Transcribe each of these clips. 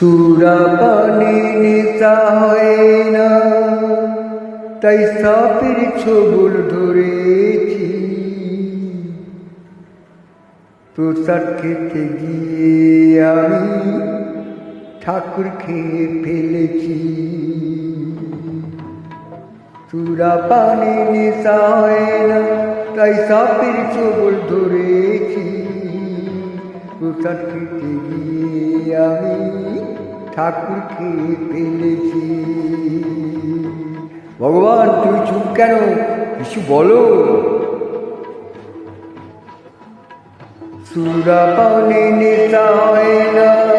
সুরা পানি নেতা হয় না। তাই সাপের ছবল ধরেছি। প্রসাদ খেতে গিয়ে আমি ঠাকুর খেয়ে ফেলেছি। চূড়া পানি নেশা হয় না, তাই সাপের ছবল ধরেছি। প্রসাদ খেতে গিয়ে আমি ঠাকুর পেলেছি। ভগবান তুমি চুপ কেন? কিছু বলো। সুরা পানি নেতা হয় না।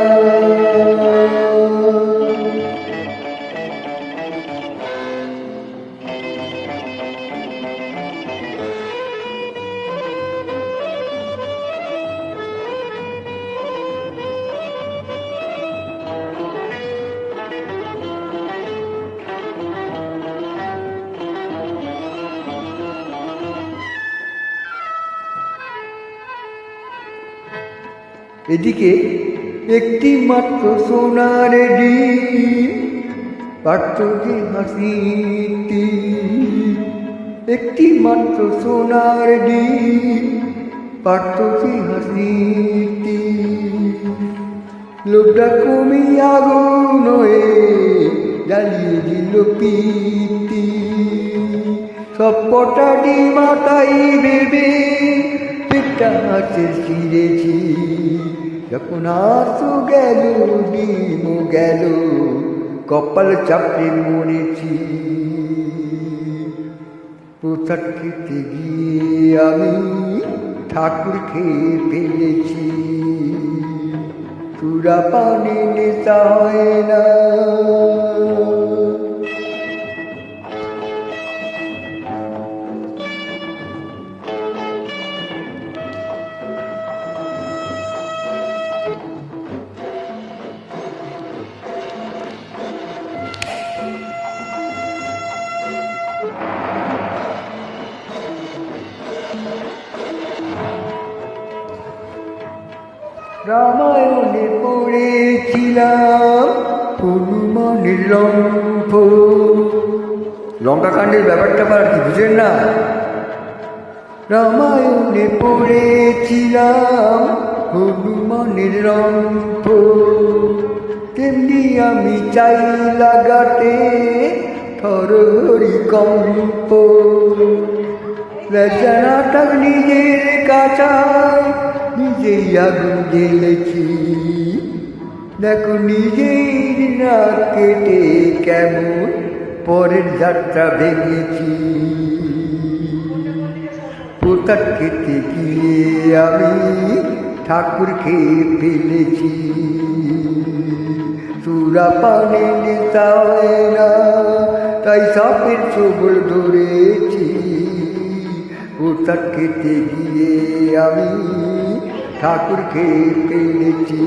এদিকে একটি মাত্র সোনার ডিম হাসিটি একটি মাত্র সোনার ডিম হাসিটি লোকটা কমি আগুন জ্বালিয়ে দিল পিতি সব কটা ডিমাতাই ভেবে পেটটা হাতে ছিঁড়েছি যখন আসু গেল ডিমু গেল, কপাল চাপড়ে মরেছি প্রসাদ খেতে গিয়ে আমি ঠাকুর খেয়ে ফেলেছি। চূড়া পানি নেতা হয় না। রামায়ণে পড়েছিলাম, হনুমানের লম্ফ লঙ্কাকাণ্ডের ব্যাপারটা আবার কি, বুঝেন না? রামায়ণে পড়েছিলাম, হনুমানের রম্ফ তেমনি আমি চাই লাগাতে থরহরি কম্প। লজ্জানাটা নিজের কাছায় নিজেই আগুন জ্বেলেছি দেখো নিজের না কেটে কেমন পরের যাত্রা ভেঙেছি। পোতার খেতে গিয়ে আমি ঠাকুর খেয়ে ফেলেছি। চূড়া পানি নেতা না, তাই সাপের ছবল ধরেছি। পোতার খেতে গিয়ে আমি ঠাকুর খেয়ে ফেলেছি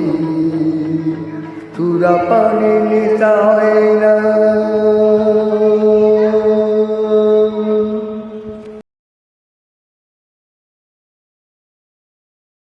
চূড়া পানি নেতা হয় না।